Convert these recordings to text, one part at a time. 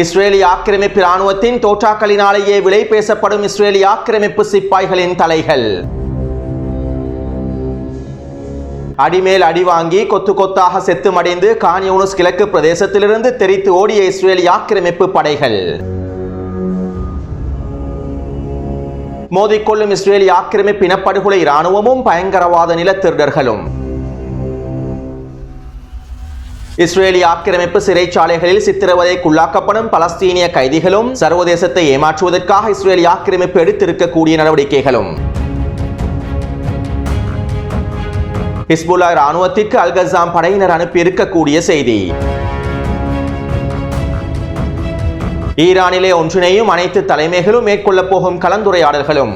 இஸ்ரேலிய ஆக்கிரமிப்பு ராணுவத்தின் தோற்றாக்களினாலேயே விலை பேசப்படும் இஸ்ரேலிய ஆக்கிரமிப்பு சிப்பாய்களின் தலைகள். அடிமேல் அடி வாங்கி கொத்து கொத்தாக செத்து மடிந்து கான்யூனஸ் கிழக்கு பிரதேசத்திலிருந்து தெரித்து ஓடிய இஸ்ரேலிய ஆக்கிரமிப்பு படைகள். மோதிக்கொள்ளும் இஸ்ரேலிய ஆக்கிரமிப்பு இனப்படுகொலை இராணுவமும் பயங்கரவாத நிலத்திருடர்களும். இஸ்ரேலிய ஆக்கிரமிப்பு சிறைச்சாலைகளில் சித்திரவதைக்குள்ளாக்கப்படும் பலஸ்தீனிய கைதிகளும் சர்வதேசத்தை ஏமாற்றுவதற்காக இஸ்ரேலிய ஆக்கிரமிப்பு எடுத்திருக்கக்கூடிய நடவடிக்கைகளும். ஹிஸ்புல்லா ராணுவத்திற்கு அல்கசாம் படையினர் அனுப்பியிருக்கக்கூடிய செய்தி. ஈரானிலே ஒன்றிணையும் அனைத்து தலைமைகளும் மேற்கொள்ளப் போகும் கலந்துரையாடல்களும்.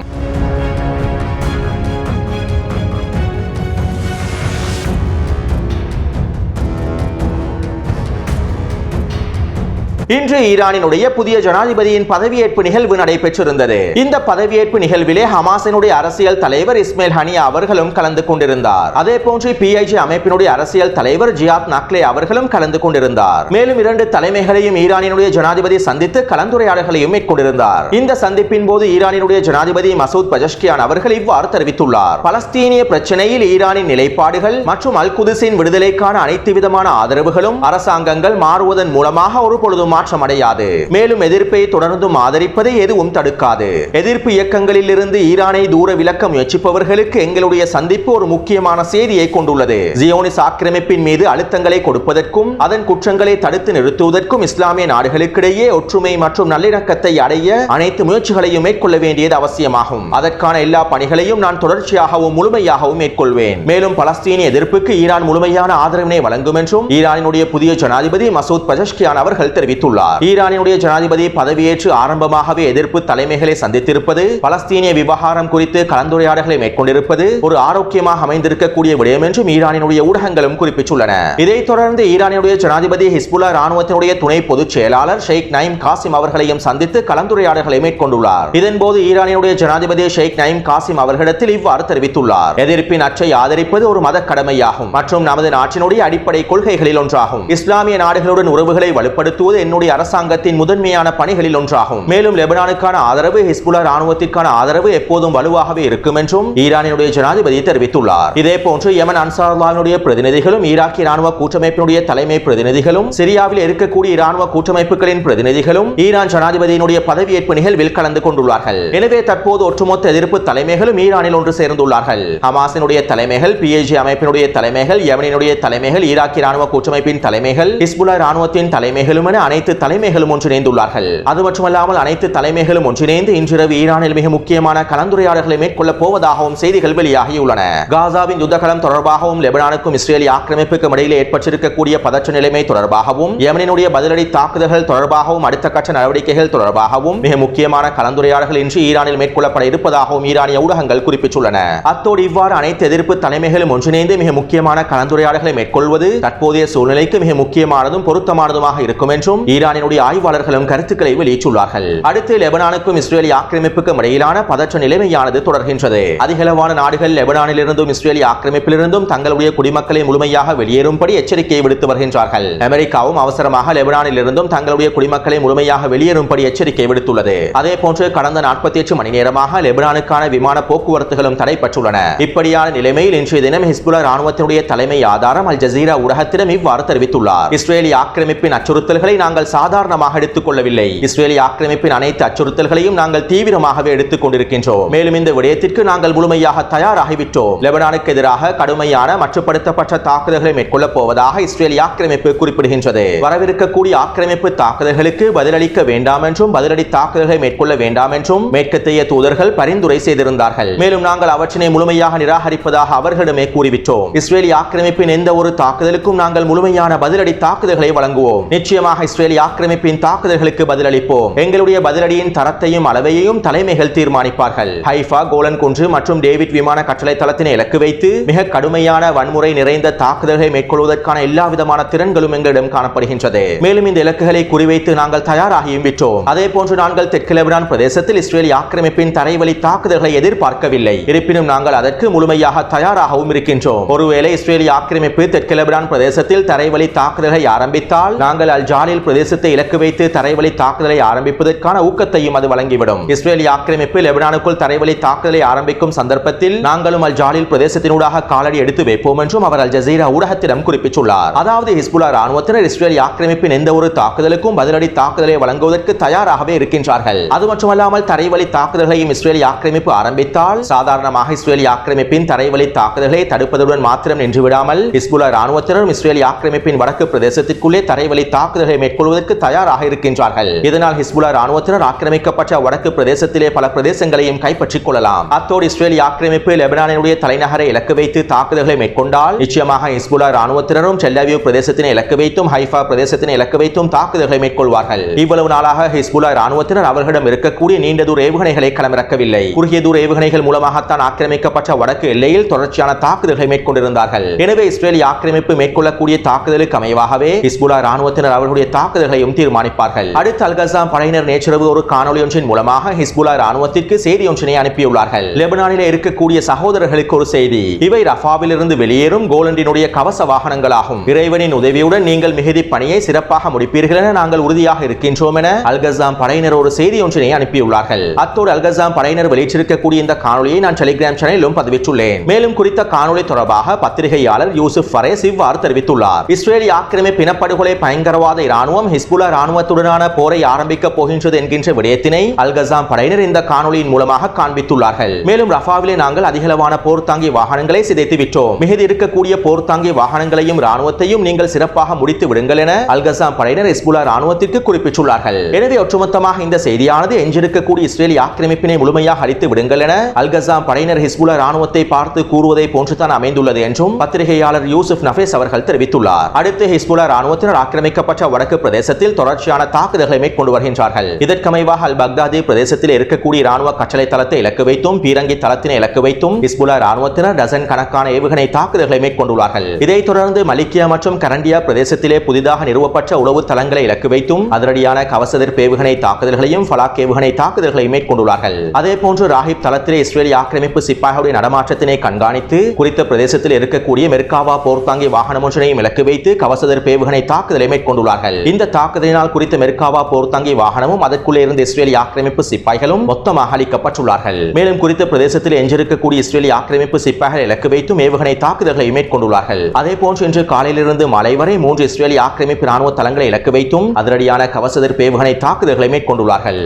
இன்று ஈரானினுடைய புதிய ஜனாதிபதியின் பதவியேற்பு நிகழ்வு நடைபெற்றிருந்தது. இந்த பதவியேற்பு நிகழ்விலே ஹமாஸினுடைய அரசியல் தலைவர் இஸ்மேல் ஹனியா அவர்களும் கலந்து கொண்டிருந்தார். அதே போன்று பிஐஜி அமைப்பினுடைய அரசியல் தலைவர் ஜியாத் நக்லே அவர்களும் கலந்து கொண்டிருந்தார். மேலும் இரண்டு தலைமைகளையும் ஈரானினுடைய ஜனாதிபதி சந்தித்து கலந்துரையாடல்களையும் மேற்கொண்டிருந்தார். இந்த சந்திப்பின் போது ஈரானினுடைய ஜனாதிபதி மசூத் பஜஷ்கியான் அவர்கள் இவ்வாறு தெரிவித்துள்ளார். பலஸ்தீனிய பிரச்சனையில் ஈரானின் நிலைப்பாடுகள் மற்றும் அல் குதிசின் விடுதலைக்கான அனைத்து விதமான ஆதரவுகளும் அரசாங்கங்கள் மாறுவதன் மூலமாக ஒரு பொழுதுமா மாற்றம் அடையாது மேலும் எதிர்ப்பை தொடர்ந்தும் ஆதரிப்பதை எதுவும் தடுக்காது. எதிர்ப்பு இயக்கங்களில் இருந்து ஈரானை தூர விலக்க முயற்சிப்பவர்களுக்கு எங்களுடைய சந்திப்பு ஒரு முக்கியமான செய்தியை கொண்டுள்ளது. ஜியோனிஸ் ஆக்கிரமிப்பின் மீது அழுத்தங்களை கொடுப்பதற்கும் அதன் குற்றங்களை தடுத்து நிறுத்துவதற்கும் இஸ்லாமிய நாடுகளுக்கிடையே ஒற்றுமை மற்றும் நல்லிணக்கத்தை அடைய அனைத்து முயற்சிகளையும் மேற்கொள்ள வேண்டியது அவசியமாகும். அதற்கான எல்லா பணிகளையும் நான் தொடர்ச்சியாகவும் முழுமையாகவும் மேற்கொள்வேன். மேலும் பலஸ்தீனிய எதிர்ப்புக்கு ஈரான் முழுமையான ஆதரவினை வழங்கும் என்றும் ஈரானினுடைய புதிய ஜனாதிபதி மசூத் பஜஷ்கியான் அவர்கள் தெரிவித்துள்ளார் ஈரானினுடைய ஜனாதிபதி பதவியேற்று ஆரம்பமாகவே எதிர்ப்பு தலைமைகளை சந்தித்திருப்பது பலஸ்தீனிய விவகாரம் குறித்து கலந்துரையாடல்களை மேற்கொண்டிருப்பது ஒரு ஆரோக்கியமாக அமைந்திருக்கக்கூடிய விடயம் என்றும் ஈரானினுடைய ஊடகங்களும் குறிப்பிட்டுள்ளன. இதைத் தொடர்ந்து ஈரானினுடைய ஜனாதிபதி ஹிஸ்புல்லா ராணுவத்தினுடைய துணை பொதுச் செயலாளர் ஷேக் நைம் காசிம் அவர்களையும் சந்தித்து கலந்துரையாடல்களை மேற்கொண்டுள்ளார். இதன்போது ஈரானினுடைய ஜனாதிபதி ஷேக் நைம் காசிம் அவர்களிடத்தில் இவ்வாறு தெரிவித்துள்ளார். எதிர்ப்பின் அச்சை ஆதரிப்பது ஒரு மத கடமையாகும் மற்றும் நமது நாட்டினுடைய அடிப்படை கொள்கைகளில் ஒன்றாகும். இஸ்லாமிய நாடுகளுடன் உறவுகளை வலுப்படுத்துவது என்னுடைய அரசாங்கத்தின் முதன்மையான பணிகளில் ஒன்றாகும். மேலும் லெபனானுக்கான ஆதரவு ஹிஸ்புல்லா ராணுவத்திற்கான ஆதரவு எப்போதும் வலுவாகவே இருக்கும் என்றும் ஈரானினுடைய ஜனாதிபதி தெரிவித்துள்ளார். இதே போன்று யமன் அன்சாருல்லாவினுடைய பிரதிநிதிகளும் ஈராக்கிய ராணுவ கூட்டமைப்பினுடைய தலைமை பிரதிநிதிகளும் சிரியாவில் இருக்கக்கூடிய ராணுவ கூட்டமைப்புகளின் பிரதிநிதிகளும் ஈரான் ஜனாதிபதியினுடைய பதவியேற்பு நிகழ்வில் கலந்து கொண்டுள்ளார்கள். எனவே தற்போது ஒட்டுமொத்த எதிர்ப்பு தலைமைகளும் ஈரானில் ஒன்று சேர்ந்துள்ளார்கள். ஹமாசினுடைய தலைமைகள் பிஏஜி அமைப்பினுடைய தலைமைகள் யமனினுடைய தலைமைகள் ஈராக்கிய ராணுவ கூட்டமைப்பின் தலைமைகள் ஹிஸ்புல்லா ராணுவத்தின் தலைமைகளும் என அனைத்து தலைமைகளும் ஒன்றிணைந்துள்ளார்கள். அது மட்டுமல்லாமல் அனைத்து தலைமைகளும் ஒன்றிணைந்து இன்றிரவு ஈரானில் மிக முக்கியமான கலந்துரையாடல்களை மேற்கொள்ளப் போவதாகவும் செய்திகள் வெளியாகியுள்ளன. காசாவின் யுத்தகலம் தொடர்பாகவும் லெபனானுக்கும் இஸ்ரேலிய ஆக்கிரமிப்புக்கும் இடையில் ஏற்பட்டிருக்கக்கூடிய பதற்ற நிலைமை தொடர்பாகவும் யமனினுடைய பதிலடி தாக்குதல்கள் தொடர்பாகவும் அடுத்த கட்ட நடவடிக்கைகள் தொடர்பாகவும் மிக முக்கியமான கலந்துரையாடல்கள் இன்று ஈரானில் மேற்கொள்ளப்பட இருப்பதாகவும் ஈரானிய ஊடகங்கள் குறிப்பிட்டுள்ளன. அத்தோடு இவ்வாறு அனைத்து எதிர்ப்பு தலைமைகளும் ஒன்றிணைந்து மிக முக்கியமான கலந்துரையாடல்களை மேற்கொள்வது தற்போதைய சூழ்நிலைக்கு மிக முக்கியமானதும் பொருத்தமானதுமாக இருக்கும் என்றும் ஈரானினுடைய ஆய்வாளர்களும் கருத்துக்களை வெளியிட்டுள்ளார்கள். அடுத்து லெபனானுக்கும் இஸ்ரேலிய ஆக்கிரமிப்புக்கும் இடையிலான பதற்ற நிலைமையானது தொடர்கின்றது. அதிகளவான நாடுகள் லெபனானிலிருந்தும் இஸ்ரேலிய ஆக்கிரமிப்பிலிருந்தும் தங்களுடைய குடிமக்களை முழுமையாக வெளியேறும்படி எச்சரிக்கை விடுத்து வருகின்றார்கள். அமெரிக்காவும் அவசரமாக லெபனானில் இருந்தும் தங்களுடைய குடிமக்களை முழுமையாக வெளியேறும்படி எச்சரிக்கை விடுத்துள்ளது. அதே போன்று கடந்த நாற்பத்தி எட்டு மணி நேரமாக லெபனானுக்கான விமான போக்குவரத்துகளும் தடைப்பட்டுள்ளன இப்படியான நிலைமையில் இன்றைய தினம் ஹிஸ்புல்லா ராணுவத்தினுடைய தலைமை ஆதாரம் அல் ஜசீரா ஊடகத்திடம் இவ்வாறு தெரிவித்துள்ளார். இஸ்ரேலிய ஆக்கிரமிப்பின் அச்சுறுத்தல்களை நாங்கள் சாதாரணமாக எடுத்துக் கொள்ளவில்லை. இஸ்ரேலிய ஆக்கிரமிப்பின் அனைத்து அச்சுறுத்தல்களையும் நாங்கள் தீவிரமாகவே எடுத்துக் கொண்டிருக்கின்றோம் மேலும் இந்த விடயத்திற்கு நாங்கள் முழுமையாக தயாராகிவிட்டோம். லெபனானுக்கு எதிராக கடுமையான மட்டுப்படுத்தப்பட்ட தாக்குதல்களை மேற்கொள்ளப் போவதாக இஸ்ரேலிய ஆக்கிரமிப்பு குறிப்பிடுகின்றது. வரவிருக்கக்கூடிய ஆக்கிரமிப்பு தாக்குதல்களுக்கு பதிலளிக்க வேண்டாம் என்றும் பதிலடி தாக்குதல்களை மேற்கொள்ள வேண்டாம் என்றும் மேற்கத்தைய தூதர்கள் பரிந்துரை செய்திருந்தார்கள். மேலும் நாங்கள் அவற்றினை முழுமையாக நிராகரிப்பதாக அவர்களிடமே கூறிவிட்டோம். இஸ்ரேலிய ஆக்கிரமிப்பின் எந்த ஒரு தாக்குதலுக்கும் நாங்கள் முழுமையான பதிலடி தாக்குதல்களை வழங்குவோம். நிச்சயமாக இஸ்ரேலிய ஆக்கிரமிப்பின் தாக்குதல்களுக்கு பதிலளிப்போம். எங்களுடைய பதிலடியின் தரத்தையும் அளவையும் தலைமைகள் தீர்மானிப்பார்கள். ஹைஃபா கோலன் குன்று மற்றும் டேவிட் விமான கட்டளை தளத்தினை இலக்கு வைத்து மிக கடுமையான வன்முறை நிறைந்த தாக்குதல்களை மேற்கொள்வதற்கான எல்லா விதமான திறன்களும் எங்களிடம் காணப்படுகின்றது. மேலும் இந்த இலக்குகளை குறிவைத்து நாங்கள் தயாராகியும் விட்டோம். அதே போன்று நாங்கள் தெற்கு லெபனான் பிரதேசத்தில் இஸ்ரேலி ஆக்கிரமிப்பின் தரைவழி தாக்குதல்களை எதிர்பார்க்கவில்லை. இருப்பினும் நாங்கள் அதற்கு முழுமையாக தயாராகவும் இருக்கின்றோம். ஒருவேளை இஸ்ரேலிய ஆக்கிரமிப்பு தெற்கு லெபனான் பிரதேசத்தில் தரைவழி தாக்குதல்களை ஆரம்பித்தால் நாங்கள் அல் ஜாலில் பிரதேசத்தை இலக்கு வைத்து தரைவழி தாக்குதலை ஆரம்பிப்பதற்கான ஊக்கத்தையும் அது வழங்கிவிடும். இஸ்ரேலிய ஆக்கிரமிப்பு லெபனானுக்குள் தரைவழி தாக்குதலை ஆரம்பிக்கும் சந்தர்ப்பத்தில் நாங்களும் அல் ஜாலில் பிரதேசத்தினூடாக காலடி எடுத்து வைப்போம் என்றும் அவர் அல் ஜசீரா ஊடகத்திடம் குறிப்பிட்டுள்ளார். அதாவது ஹிஸ்புல்லா ராணுவத்தினர் இஸ்ரேலிய ஆக்கிரமிப்பின் எந்த ஒரு தாக்குதலுக்கும் பதிலடி தாக்குதலை வழங்குவதற்கு தயாராகவே இருக்கின்றார்கள். அது மட்டுமல்லாமல் தரைவழி தாக்குதல்களையும் இஸ்ரேலிய ஆக்கிரமிப்பு ஆரம்பித்தால் சாதாரணமாக இஸ்ரேலிய ஆக்கிரமிப்பின் தரைவழி தாக்குதல்களை தடுப்பதுடன் மாத்திரம் நின்றுவிடாமல் ஹிஸ்புல்லா ராணுவத்தினரும் இஸ்ரேலிய ஆக்கிரமிப்பின் வடக்கு பிரதேசத்திற்குள்ளே தரைவழி தாக்குதல்களை கொள்வதற்கு தயாராக இருக்கின்றார்கள். இதனால் ஹிஸ்புல்லா ராணுவத்தினர் ஆக்கிரமிக்கப்பட்ட வடக்கு பிரதேசத்திலே பல பிரதேசங்களையும் கைப்பற்றிக் கொள்ளலாம். அத்தோடு இஸ்ரேல் ஆக்கிரமிப்பு லெபனானினுடைய தலைநகரை இலக்கு வைத்து தாக்குதல்களை மேற்கொண்டால் நிச்சயமாக ஹிஸ்புல்லா ராணுவத்தினரும் செல்லவியூ பிரதேசத்தினை இலக்கு வைத்தும் ஹைஃபா பிரதேசத்தினை இலக்கு வைத்தும் தாக்குதல்களை மேற்கொள்வார்கள். இவ்வளவு நாளாக ஹிஸ்புல்லா ராணுவத்தினர் அவர்களிடம் இருக்கக்கூடிய நீண்ட தூர ஏவுகணைகளை களமிறக்கவில்லை. குறுகிய தூர ஏவுகணைகள் மூலமாகத்தான் ஆக்கிரமிக்கப்பட்ட வடக்கு எல்லையில் தொடர்ச்சியான தாக்குதல்களை மேற்கொண்டிருந்தார்கள். எனவே இஸ்ரேலிய ஆக்கிரமிப்பு மேற்கொள்ளக்கூடிய தாக்குதலுக்கு அமைவாகவே ஹிஸ்புல்லா ராணுவத்தினர் அவர்களுடைய தாக்குதல்களையும் தீர்மானிப்பார்கள். அடுத்து அல்கசாம் படையினர் நேற்றிரவு ஒரு காணொலி ஒன்றின் மூலமாக ஹிஸ்புல்லா ராணுவத்திற்கு செய்தி ஒன்றினை அனுப்பியுள்ளார்கள். லெபனானில் இருக்கக்கூடிய சகோதரர்களுக்கு ஒரு செய்தி. இவை ரஃபாவில் இருந்து வெளியேறும் கோலண்டினுடைய கவச வாகனங்களாகும். இறைவனின் உதவியுடன் நீங்கள் மிகுதி பணியை சிறப்பாக முடிப்பீர்கள் என நாங்கள் உறுதியாக இருக்கின்றோம் என அல்கசாம் படையினர் ஒரு செய்தி ஒன்றினை அனுப்பியுள்ளார்கள். அத்தோடு அல்கசாம் படையினர் வெளியிட்டிருக்கக்கூடிய இந்த காணொலியை நான் டெலிகிராம் சேனலிலும் பதிவிட்டுள்ளேன். மேலும் குறித்த காணொலி தொடர்பாக பத்திரிகையாளர் யூசுப் ஃபரேஸ் இவ்வாறு தெரிவித்துள்ளார். இஸ்ரேலிய ஆக்கிரமிப்பு இனப்படுகொலை பயங்கரவாத இராணுவம் ஹிஸ்புல்லா ராணுவத்துடனான போரை ஆரம்பிக்கப் போகின்றது என்கின்ற விடயத்தினை அல்கசாம் படையினர் இந்த காணொலியின் மூலமாக காண்பித்துள்ளார்கள். மேலும் ரஃபாவிலே நாங்கள் அதிகளவான போர்த்தாங்கி வாகனங்களை சிதைத்து விட்டோம். மிகுதி இருக்கக்கூடிய போர்த்தாங்கி வாகனங்களையும் ராணுவத்தையும் நீங்கள் சிறப்பாக முடித்து விடுங்கள் என அல்கசாம் படையினர் ஹிஸ்புல்லா ராணுவத்திற்கு குறிப்பிட்டுள்ளார்கள். எனவே ஒட்டுமொத்தமாக இந்த செய்தியானது எஞ்சிருக்கக்கூடிய இஸ்ரேலிய ஆக்கிரமிப்பினை முழுமையாக அழித்து விடுங்கள் என அல்கசாம் படையினர் ஹிஸ்புல்லா ராணுவத்தை பார்த்து கூறுவதை போன்றுதான் அமைந்துள்ளது என்றும் பத்திரிகையாளர் யூசுப் நஃபேஸ் அவர்கள் தெரிவித்துள்ளார். அடுத்து ஹிஸ்புல்லா ராணுவத்தினர் ஆக்கிரமிக்கப்பட்ட வடக்கு பிரதேசத்தில் தொடர்ச்சியான தாக்குதல்களை மேற்கொண்டு வருகின்றார்கள். இதற்கமைவாக அல் பக்தாதி பிரதேசத்தில் இருக்கக்கூடிய ராணுவ கட்டளை தளத்தை இலக்கு வைத்தும் பீரங்கி தளத்தினை இலக்கு வைத்தும் ஹிஸ்புல்லா ராணுவத்தினர் டசன் கணக்கான ஏவுகணை தாக்குதல்களை மேற்கொண்டுள்ளார்கள். இதைத் தொடர்ந்து மலிக்கியா மற்றும் கரண்டியா பிரதேசத்திலே புதிதாக நிறுவப்பட்ட உளவு தளங்களை இலக்கு வைத்தும் அதிரடியான கவசதிர் ஏவுகணை தாக்குதல்களையும் ஃபலாக் ஏவுகணை தாக்குதல்களையும் மேற்கொண்டுள்ளார்கள். அதே போன்று ராஹிப் தளத்திலே இஸ்ரேலிய ஆக்கிரமிப்பு சிப்பாய்களுடைய நடமாற்றத்தினை கண்காணித்து குறித்த பிரதேசத்தில் இருக்கக்கூடிய மெர்காவா போர்த்தாங்கி வாகனம் ஒன்றினையும் இலக்கு வைத்து கவசதர் பேவுகணை தாக்குதலை மேற்கொண்டுள்ளார்கள். இந்த தாக்குதலினால் குறித்த மெர்காவா போர்த்தாங்கி வாகனமும் அதற்குள்ளே இருந்த இஸ்ரேலிய ஆக்கிரமிப்பு சிப்பாய்களும் மொத்தமாக அளிக்கப்பட்டுள்ளார்கள் மேலும் குறித்த பிரதேசத்தில் எஞ்சிருக்கக்கூடிய இஸ்ரேலிய ஆக்கிரமிப்பு சிப்பாய்கள் இலக்கு வைத்தும் ஏவுகணை தாக்குதல்களை மேற்கொண்டுள்ளார்கள். அதே போன்று இன்று காலையிலிருந்து மாலை வரை மூன்று இஸ்ரேலிய ஆக்கிரமிப்பு ராணுவ தளங்களை இலக்கு வைத்தும் அதிரடியான கவசதர் ஏவுகணை தாக்குதல்களை மேற்கொண்டுள்ளார்கள்.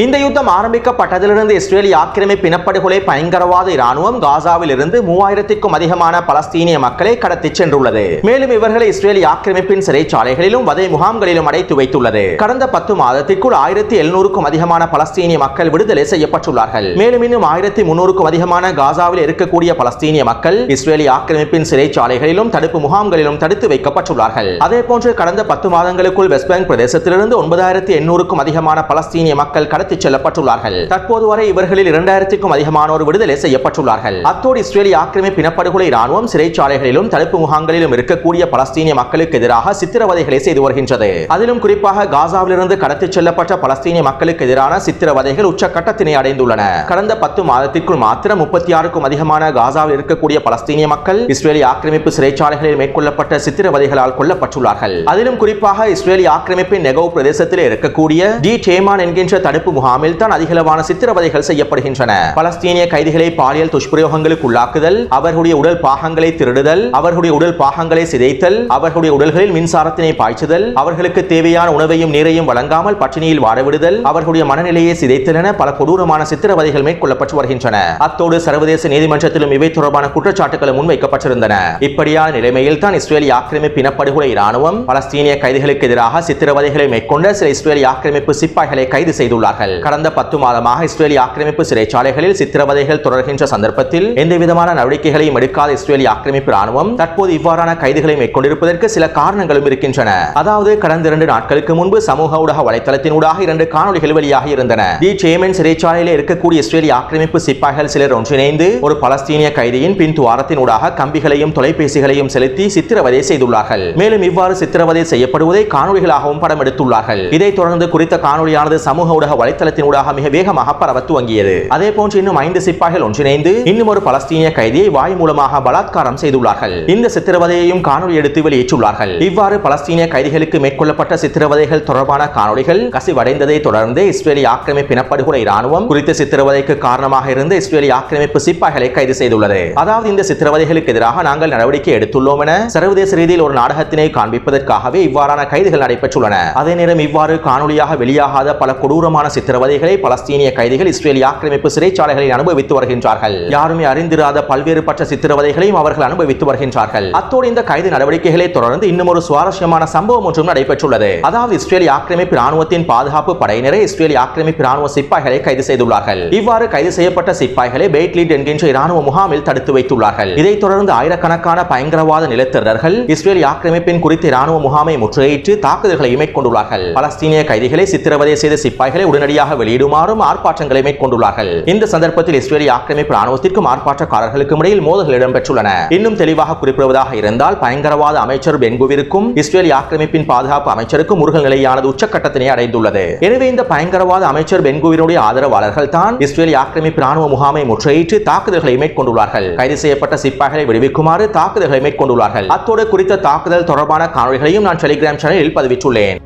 இந்த யுத்தம் ஆரம்பிக்கப்பட்டதிலிருந்து இஸ்ரேலிய ஆக்கிரமிப்பு இனப்படுகொலை பயங்கரவாத இராணுவம் காசாவில் இருந்து மூவாயிரத்திற்கும் அதிகமான பலஸ்தீனிய மக்களை கடத்தி சென்றுள்ளது. மேலும் இவர்களை இஸ்ரேலிய ஆக்கிரமிப்பின் சிறைச்சாலைகளிலும் வதை முகாம்களிலும் அடைத்து வைத்துள்ளது. கடந்த பத்து மாதத்திற்குள் ஆயிரத்தி எழுநூறுக்கும் அதிகமான பலஸ்தீனிய மக்கள் விடுதலை செய்யப்பட்டுள்ளார்கள். மேலும் இன்னும் ஆயிரத்தி முன்னூறுக்கும் அதிகமான காசாவில் இருக்கக்கூடிய பலஸ்தீனிய மக்கள் இஸ்ரேலிய ஆக்கிரமிப்பின் சிறைச்சாலைகளிலும் தடுப்பு முகாம்களிலும் தடுத்து வைக்கப்பட்டுள்ளார்கள். அதே போன்று கடந்த பத்து மாதங்களுக்குள் வெஸ்ட் பேங்க் பிரதேசத்திலிருந்து ஒன்பதாயிரத்தி எண்ணூறுக்கும் அதிகமான பலஸ்தீனிய மக்கள் கடத்திச் செல்லப்பட்டுள்ளார்கள். தற்போது வரை இவர்களில் இரண்டாயிரத்திற்கும் அதிகமானோர் விடுதலை செய்யப்பட்டுள்ளார்கள். அத்தோடு இஸ்ரேலிய ஆக்கிரமிப்பு இனப்படுகொலை ராணுவம் சிறைச்சாலைகளிலும் தடுப்பு முகாம்களிலும் இருக்கக்கூடிய பலஸ்தீனிய மக்களுக்கு எதிராக சித்திரவதைகளை செய்து வருகின்றது. அதிலும் குறிப்பாக காசாவிலிருந்து கடத்திச் செல்லப்பட்ட பலஸ்தீனிய மக்களுக்கு எதிரான சித்திரவதைகள் உச்சக்கட்டத்தினை அடைந்துள்ளன. கடந்த பத்து மாதத்திற்குள் மாத்திரம் முப்பத்தி ஆறுக்கும் அதிகமான காசாவில் இருக்கக்கூடிய பலஸ்தீனிய மக்கள் இஸ்ரேலிய ஆக்கிரமிப்பு சிறைச்சாலைகளில் மேற்கொள்ளப்பட்ட சித்திரவதைகளால் கொல்லப்பட்டுள்ளார்கள். அதிலும் குறிப்பாக இஸ்ரேலிய ஆக்கிரமிப்பின் நெகவ் பிரதேசத்தில் இருக்கக்கூடிய டி டேமான் என்கின்ற தடுப்பு முகாமில் தான் அதிகளவான சித்திரவதைகள் செய்யப்படுகின்றன. பலஸ்தீனிய கைதிகளை பாலியல் துஷ்பிரயோகங்களுக்கு உள்ளாக்குதல் அவர்களுடைய உடல் பாகங்களை திருடுதல் அவர்களுடைய உடல் பாகங்களை சிதைத்தல் அவர்களுடைய உடல்களில் மின்சாரத்தினை பாய்ச்சுதல் அவர்களுக்கு தேவையான உணவையும் நீரையும் வழங்காமல் பட்டினியில் வாடவிடுதல் அவர்களுடைய மனநிலையை சிதைத்தல் என பல கொடூரமான சித்திரவதைகள் மேற்கொள்ளப்பட்டு வருகின்றன. அத்தோடு சர்வதேச நீதிமன்றத்திலும் இவை தொடர்பான குற்றச்சாட்டுகளும் முன்வைக்கப்பட்டிருந்தன. இப்படியான நிலைமையில் தான் இஸ்ரேலிய ஆக்கிரமிப்பு இனப்படுகொலை இராணுவம் பலஸ்தீனிய கைதிகளுக்கு எதிராக சித்திரவதைகளை மேற்கொண்ட சில இஸ்ரேலிய ஆக்கிரமிப்பு சிப்பாய்களை கைது செய்துள்ளார்கள். கடந்த பத்து மாதமாக இஸ்ரேலிய ஆக்கிரமிப்பு சிறைச்சாலைகளில் சித்திரவதைகள் தொடர்கின்ற சந்தர்ப்பத்தில் எந்த விதமான நடவடிக்கைகளையும் எடுக்காத இஸ்ரேலிய ஆக்கிரமிப்பு ராணுவம் தற்போது இவ்வாறான கைதுகளை மேற்கொண்டிருப்பதற்கு சில காரணங்களும் இருக்கின்றன. அதாவது கடந்த இரண்டு நாட்களுக்கு முன்பு சமூக ஊடக வலைத்தளத்தினூடாக இரண்டு காணொலிகள் வெளியாக இருந்தன. தி சேமன் சிறைச்சாலையில் இருக்கக்கூடிய இஸ்ரேலிய ஆக்கிரமிப்பு சிப்பாய்கள் சிலர் ஒன்றிணைந்து ஒரு பலஸ்தீனிய கைதியின் பின் துவாரத்தினூடாக கம்பிகளையும் தொலைபேசிகளையும் செலுத்தி சித்திரவதை செய்துள்ளார்கள். மேலும் இவ்வாறு சித்திரவதை செய்யப்படுவதை காணொலிகளாகவும் படம் எடுத்துள்ளார்கள். இதைத் தொடர்ந்து குறித்த காணொலியானது சமூக ஊடக வலை வலைத்தளத்தினூடாக மிக வேகமாக பரவ துவங்கியது. அதே போன்று இன்னும் ஐந்து சிப்பாய்கள் ஒன்றிணைந்து இன்னும் ஒரு பலஸ்தீனிய கைதியை வாய் மூலமாக பலாத்காரம் செய்துள்ளார்கள். இந்த சித்திரவதையையும் காணொலி எடுத்து வெளியேற்றுள்ளார்கள் இவ்வாறு பலஸ்தீனிய கைதிகளுக்கு மேற்கொள்ளப்பட்ட சித்திரவதைகள் தொடர்பான காணொளிகள் கசிவடைந்ததை தொடர்ந்து இஸ்ரேலி ஆக்கிரமிப்பு இனப்படுகொலை ராணுவம் குறித்த சித்திரவதைக்கு காரணமாக இருந்த இஸ்ரேலி ஆக்கிரமிப்பு சிப்பாய்களை கைது செய்துள்ளது. அதாவது இந்த சித்திரவதைகளுக்கு எதிராக நாங்கள் நடவடிக்கை எடுத்துள்ளோம் என சர்வதேச ரீதியில் ஒரு நாடகத்தினை காண்பிப்பதற்காகவே இவ்வாறான கைதுகள் நடைபெற்றுள்ளன. அதே நேரம் இவ்வாறு காணொலியாக வெளியாகாத பல கொடூரமான சித்திரவதைகளை பலஸ்தீனிய கைதிகள் இஸ்ரேலிய ஆக்கிரமிப்பு சிறைச்சாலைகளில் அனுபவித்து வருகின்றார்கள். யாருமே அறிந்திராத பல்வேறுபட்ட சித்திரவதைகளையும் அவர்கள் அனுபவித்து வருகின்றார்கள். அத்தோடு இந்த கைது நடவடிக்கைகளை தொடர்ந்து இன்னும் ஒரு சுவாரஸ்யமான சம்பவம் ஒன்றும் நடைபெற்றுள்ளது. அதாவது இஸ்ரேலி ஆக்கிரமிப்பு ராணுவத்தின் பாதுகாப்பு படையினரை இஸ்ரேலி ஆக்கிரமிப்பு ராணுவ சிப்பாய்களை கைது செய்துள்ளார்கள். இவ்வாறு கைது செய்யப்பட்ட சிப்பாய்களை பெய்ட்லீட் என்கின்ற இராணுவ முகாமில் தடுத்து வைத்துள்ளார்கள். இதைத் தொடர்ந்து ஆயிரக்கணக்கான பயங்கரவாத நிலத்திரர்கள் இஸ்ரேல் ஆக்கிரமிப்பின் குறித்து இராணுவ முகாமை முற்றுகையிட்டு தாக்குதல்களை மேற்கொண்டுள்ளார்கள் பலஸ்தீனிய கைதிகளை சித்திரவதை செய்த சிப்பாய்களை உடனடியாக வெளியிடுமாறும் ஆர்ப்பாட்டங்களை மேற்கொண்டுள்ளார்கள். இந்த சந்தர்ப்பத்தில் இஸ்ரேலி ஆக்கிரமிப்பு ராணுவத்திற்கும் ஆர்ப்பாட்டக்காரர்களுக்கும் இடையில் மோதல்கள் இடம்பெற்றுள்ளன. இன்னும் தெளிவாக குறிப்பிடுவதாக இருந்தால் பயங்கரவாத அமைச்சர் பென்குவிற்கும் இஸ்ரேலி ஆக்கிரமிப்பின் பாதுகாப்பு அமைச்சருக்கும் முருகல் நிலையானது உச்சக்கட்டத்தினை அடைந்துள்ளது. எனவே இந்த பயங்கரவாத அமைச்சர் பென்குவினுடைய ஆதரவாளர்கள் தான் இஸ்ரேலி ஆக்கிரமிப்பு ராணுவ முகாமை முற்றுகையிட்டு தாக்குதல்களை மேற்கொண்டுள்ளார்கள். கைது செய்யப்பட்ட சிப்பாய்களை விடுவிக்குமாறு தாக்குதல்களை மேற்கொண்டுள்ளார்கள். அத்தோடு குறித்த தாக்குதல் தொடர்பான காணொலிகளையும் நான் டெலிகிராம் சேனலில் பதிவிட்டுள்ளேன்.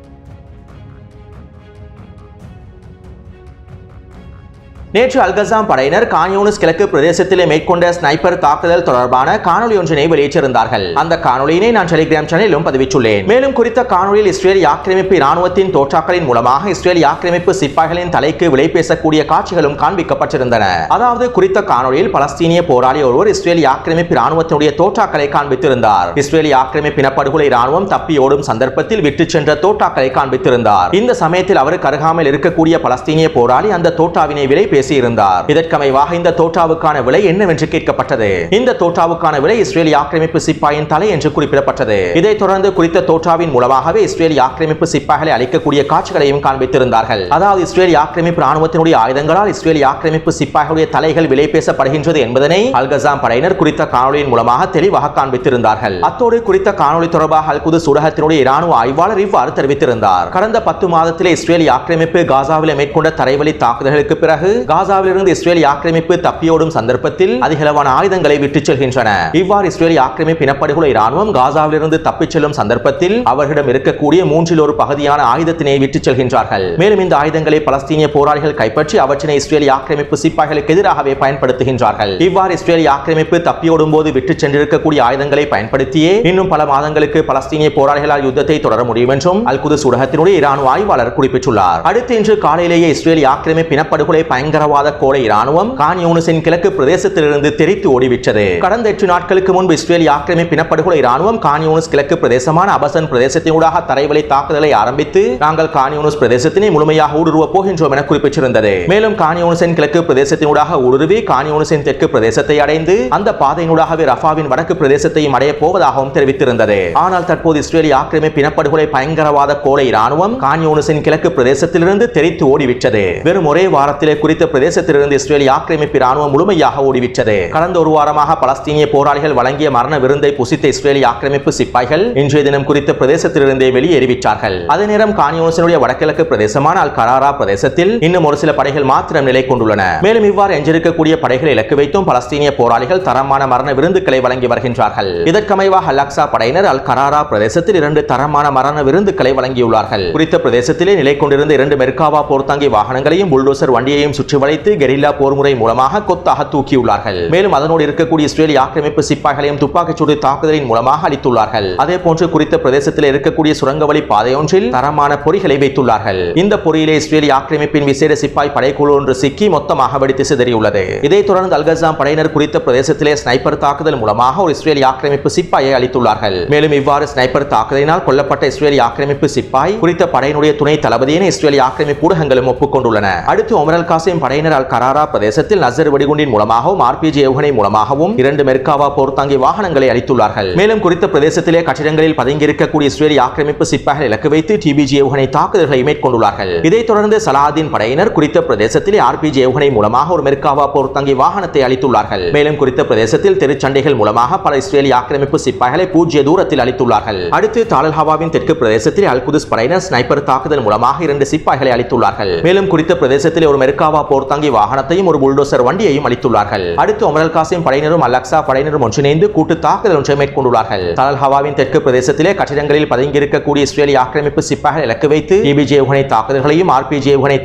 நேற்று அல்கசாம் படையினர் கான்யூனிஸ் கிழக்கு பிரதேசத்திலே மேற்கொண்ட ஸ்னைப்பர் தாக்குதல் தொடர்பான காணொலி ஒன்றினை வெளியிட்டிருந்தார்கள். அந்த காணொலியினை நான் டெலிகிராம் சேனலிலும் பதிவிட்டுள்ளேன். மேலும் குறித்த காணொலியில் இஸ்ரேல் ஆக்கிரமிப்பு இராணுவத்தின் தோற்றாக்களின் மூலமாக இஸ்ரேல் ஆக்கிரமிப்பு சிப்பாய்களின் தலைக்கு விலை பேசக்கூடிய காட்சிகளும் காண்பிக்கப்பட்டிருந்தன. அதாவது குறித்த காணொலியில் பலஸ்தீனிய போராளி ஒருவர் இஸ்ரேல் ஆக்கிரமிப்பு இராணுவத்தினுடைய தோற்றாக்களை காண்பித்திருந்தார். இஸ்ரேலி ஆக்கிரமிப்பு இனப்படுகொலை இராணுவம் தப்பி ஓடும் சந்தர்ப்பத்தில் விட்டு சென்ற தோட்டாக்களை காண்பித்திருந்தார். இந்த சமயத்தில் அவருக்கு அருகாமல் இருக்கக்கூடிய பலஸ்தீனிய போராளி அந்த தோட்டாவினை விலை பேசியிருந்தார். இதற்கமைவாக இந்த தோட்டாவுக்கான விலை என்னவென்று கேட்கப்பட்டது. இந்த தோட்டாவுக்கான விலை இஸ்ரேலி ஆக்கிரமிப்பு சிப்பாயின் தலை என்று குறிப்பிடப்பட்டது. இதைத் தொடர்ந்து குறித்த தோட்டாவின் மூலமாகவே இஸ்ரேலி ஆக்கிரமிப்பு சிப்பாய்களை அளிக்கக்கூடிய காட்சிகளையும் காண்பித்திருந்தார்கள். அதாவது இஸ்ரேலி ஆக்கிரமிப்பு ராணுவத்தினுடைய ஆயுதங்களால் இஸ்ரேலி ஆக்கிரமிப்பு சிப்பாய்களுடைய தலைகள் விலை பேசப்படுகின்றது என்பதனை அல்கசாம் படையினர் குறித்த காணொலியின் மூலமாக தெளிவாக காண்பித்திருந்தார்கள். அத்தோடு குறித்த காணொலி தொடர்பாக அல்குது சுடகத்தினுடைய இராணுவ ஆய்வாளர் இவ்வாறு தெரிவித்திருந்தார். கடந்த பத்து மாதத்திலே இஸ்ரேலி ஆக்கிரமிப்பு காசாவில் மேற்கொண்ட தரைவழி தாக்குதல்களுக்கு பிறகு காசாவிலிருந்து இஸ்ரேலி ஆக்கிரமிப்பு தப்பியோடும் சந்தர்ப்பத்தில் அதிகளவான ஆயுதங்களை விட்டுச் செல்கின்றன. இவ்வாறு இஸ்ரேலி ஆக்கிரமிப்பு இனப்படுகொலை ராணுவம் காசாவிலிருந்து தப்பிச் செல்லும் சந்தர்ப்பத்தில் அவர்களிடம் இருக்கக்கூடிய மூன்றில் ஒரு பகுதியான ஆயுதத்தினை விட்டுச் செல்கின்றார்கள். மேலும் இந்த ஆயுதங்களை பலஸ்தீனிய போராளிகள் கைப்பற்றி அவற்றினை இஸ்ரேலி ஆக்கிரமிப்பு சிப்பாய்களுக்கு எதிராகவே பயன்படுத்துகின்றார்கள். இவ்வாறு இஸ்ரேலி ஆக்கிரமிப்பு தப்பியோடும் போது விட்டுச் சென்றிருக்கக்கூடிய ஆயுதங்களை பயன்படுத்தியே இன்னும் பல மாதங்களுக்கு பலஸ்தீனிய போராளிகளால் யுத்தத்தை தொடர முடியும் என்றும் அல்குது சுடகத்தினுடைய இராணுவ ஆய்வாளர் குறிப்பிட்டுள்ளார். அடுத்து இன்று காலையிலேயே இஸ்ரேலி ஆக்கிரமிப்பு இனப்படுகொலை பயங்கரவாத கோடை இராணுவம் கான் யூனிஸின் கிழக்கு பிரதேசத்திலிருந்து தெரித்து ஓடிவிட்டது. கடந்த எட்டு நாட்களுக்கு முன்பு இஸ்ரேலி ஆக்கிரமிப்பின படுகொலை இராணுவம் கான் யூனிஸ் கிழக்கு பிரதேசமான அபசன் பிரதேசத்தினூடாக தரைவழி தாக்குதலை ஆரம்பித்து நாங்கள் கான் யூனிஸ் பிரதேசத்தினை முழுமையாக ஊடுருவ போகின்றோம் என குறிப்பிட்டிருந்தது. மேலும் கான் யூனிஸின் கிழக்கு பிரதேசத்தினூடாக ஊடுருவி கான் யூனிஸின் தெற்கு பிரதேசத்தை அடைந்து அந்த பாதையினூடாகவே ரஃபாவின் வடக்கு பிரதேசத்தையும் அடைய போவதாகவும் தெரிவித்திருந்தது. ஆனால் தற்போது இஸ்ரேலி ஆக்கிரமிப்பு இனப்படுகொலை பயங்கரவாத கோலை இராணுவம் கான் யூனிஸின் கிழக்கு பிரதேசத்திலிருந்து தெரித்து ஓடிவிட்டது. வெறும் ஒரே வாரத்திலே குறித்த பிரதேசத்திலிருந்து இஸ்ரேலி ஆக்கிரமிப்பு ராணுவம் முழுமையாக ஓடிவிட்டது. கடந்த ஒரு வாரமாக பலஸ்தீனிய போராளிகள் வழங்கிய மரண விருந்தை புசித்த இஸ்ரேலி ஆக்கிரமிப்பு சிப்பாய்கள் இன்றைய தினம் குறித்த பிரதேசத்திலிருந்தே வெளியேறிவிட்டார்கள். அதே நேரம் கான்யூனிஸினுடைய வடகிழக்கு பிரதேசமான அல் கராரா பிரதேசத்தில் இன்னும் ஒரு சில படைகள் மாத்திரம் நிலை கொண்டுள்ளன. மேலும் இவ்வாறு எஞ்சிருக்கக்கூடிய படைகளை இலக்கு வைத்தும் பலஸ்தீனிய போராளிகள் தரமான மரண விருந்துகளை வழங்கி வருகின்றார்கள். இதற்கமைவாக அலக்சா படையினர் அல் கராரா பிரதேசத்தில் இரண்டு தரமான மரண விருந்துகளை வழங்கியுள்ளார்கள். குறித்த பிரதேசத்திலே நிலை கொண்டிருந்த இரண்டு மெர்காவா போர்த்தாங்கி வாகனங்களையும் புல்டோசர் வண்டியையும் சுற்றி வளைத்து கெரில்லா போர் முறை மூலமாக கொத்தாக தூக்கியுள்ளார்கள். மேலும் அதனோடு இருக்கக்கூடிய இஸ்ரேலிய ஆக்கிரமிப்பு சிப்பாய்களையும் துப்பாக்கிச்சூடு தாக்குதலின் மூலமாக அளித்துள்ளார்கள் அதே போன்று குறித்த பிரதேசத்தில் இருக்கக்கூடிய சுரங்கவழி பாதையொன்றில் தரமான பொறிகளை வைத்துள்ளார்கள். இந்த பொறியிலே இஸ்ரேலிய ஆக்கிரமிப்பின் விசேட சிப்பாய் படைக்குழு ஒன்று சிக்கி மொத்தமாக வெடித்து சிதறியுள்ளது. இதைத் தொடர்ந்து அல்கசாம் படையினர் குறித்த பிரதேசத்திலே ஸ்னைப்பர் தாக்குதல் மூலமாக ஒரு இஸ்ரேலிய ஆக்கிரமிப்பு சிப்பாயை அளித்துள்ளார்கள் மேலும் இவ்வாறு ஸ்னைப்பர் தாக்குதலினால் கொல்லப்பட்ட இஸ்ரேலிய ஆக்கிரமிப்பு சிப்பாய் குறித்த படையினுடைய துணை தளபதியின இஸ்ரேலிய ஆக்கிரமிப்பு ஊடகங்களும் ஒப்புக்கொண்டுள்ளன. அடுத்து ஒமரல் காசிம் படையினர் அல் கராரா பிரதேசத்தில் நசர் வெடிகுண்டின் மூலமாகவும் ஆர்பிஜி ஏவுகணை மூலமாகவும் இரண்டு மெர்காவா போர்த்தாங்கி வாகனங்களை அளித்துள்ளார்கள். மேலும் குறித்த பிரதேசத்திலே கட்டிடங்களில் பதுங்கியிருக்கக்கூடிய இஸ்ரேலி ஆக்கிரமிப்பு சிப்பாய்கள் இலக்கு வைத்து டிபிஜி ஏவுகணை தாக்குதல்களை மேற்கொண்டுள்ளார்கள். இதைத் தொடர்ந்து சலாதின் படையினர் குறித்த பிரதேசத்திலே ஆர்பிஜி ஏவுகணை மூலமாக ஒரு மெர்காவா போர்த்தாங்கி வாகனத்தை அளித்துள்ளார்கள். மேலும் குறித்த பிரதேசத்தில் திருச்சண்டைகள் மூலமாக பல இஸ்ரேலி ஆக்கிரமிப்பு சிப்பாய்களை பூஜ்ய தூரத்தில் அளித்துள்ளார்கள். அடுத்து தாலல்ஹாவாவின் தெற்கு பிரதேசத்தில் அல் குதுஸ் படையினர் ஸ்னைப்பர் தாக்குதல் மூலமாக இரண்டு சிப்பாய்களை அளித்துள்ளார்கள். மேலும் குறித்த பிரதேசத்தில் ஒரு மெர்காவா போர் போர்த்தாங்கி வாகனத்தையும் ஒரு புல்டோசர் வண்டியையும் அளித்துள்ளார்கள். அடுத்து ஒமரல் காசிம் படையினரும் அலக்சா படையினரும் ஒன்றிணைந்து கூட்டு தாக்குதல் ஒன்றை மேற்கொண்டுள்ளார்கள். தாலல் ஹவாவின் தெற்கு பிரதேசத்திலே கட்டிடங்களில் பதுங்கியிருக்கக்கூடிய இஸ்ரேலிய ஆக்கிரமிப்பு சிப்பாக இலக்கு வைத்து டிபிஜி ஏவுகணை தாக்குதல்களையும் ஆர்பிஜி ஏவுகணை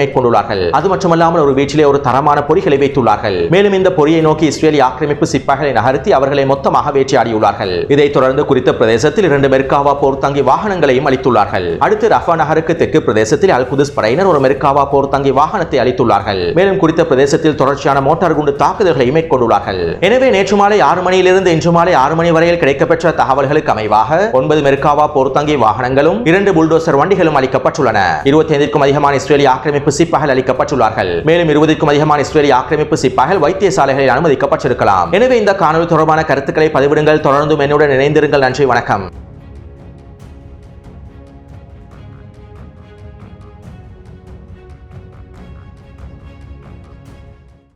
மேற்கொண்டுள்ளார்கள். அது மட்டுமல்லாமல் ஒரு வீட்டிலே ஒரு தரமான பொறிகளை வைத்துள்ளார்கள். மேலும் இந்த பொறியை நோக்கி இஸ்ரேலிய ஆக்கிரமிப்பு சிப்பாய்களை நகர்த்தி அவர்களை மொத்தமாக வேட்டையாடியுள்ளார்கள். இதைத் தொடர்ந்து குறித்த பிரதேசத்தில் இரண்டு மெர்காவா போர்த்தாங்கி வாகனங்களையும் அளித்துள்ளார்கள். அடுத்து ரஃபா நகருக்கு தெற்கு பிரதேசத்தில் அல் குதிஸ் படையினர் ஒரு மெர்காவா போர்த்தாங்கி வாகனத்தை அளித்துள்ளார்கள் மேலும் குறித்த பிரதேசத்தில் தொடர்ச்சியான மோட்டார் குண்டு தாக்குதல்களை மேற்கொண்டுள்ளார்கள். எனவே நேற்று மாலை ஆறு மணியிலிருந்து இன்று மாலை ஆறு மணி வரையில் கிடைக்கப்பெற்ற தகவல்களுக்கு அமைவாக ஒன்பது மெர்காவா பொறுத்தங்கி வாகனங்களும் இரண்டு புல்டோசர் வண்டிகளும் அளிக்கப்பட்டுள்ளன. இருபத்தி ஐந்திற்கும் அதிகமான இஸ்ரேலிய ஆக்கிரமிப்பு சிப்பாய்கள் அளிக்கப்பட்டுள்ளார்கள். மேலும் இருபதுக்கும் அதிகமான இஸ்ரேலிய ஆக்கிரமிப்பு சிப்பாய்கள் வைத்தியசாலைகளில் அனுமதிக்கப்பட்டிருக்கலாம். எனவே இந்த காணொலி தொடர்பான கருத்துக்களை பதிவிடுங்கள். தொடர்ந்தும் என்னுடன் இணைந்திருங்கள். நன்றி வணக்கம்.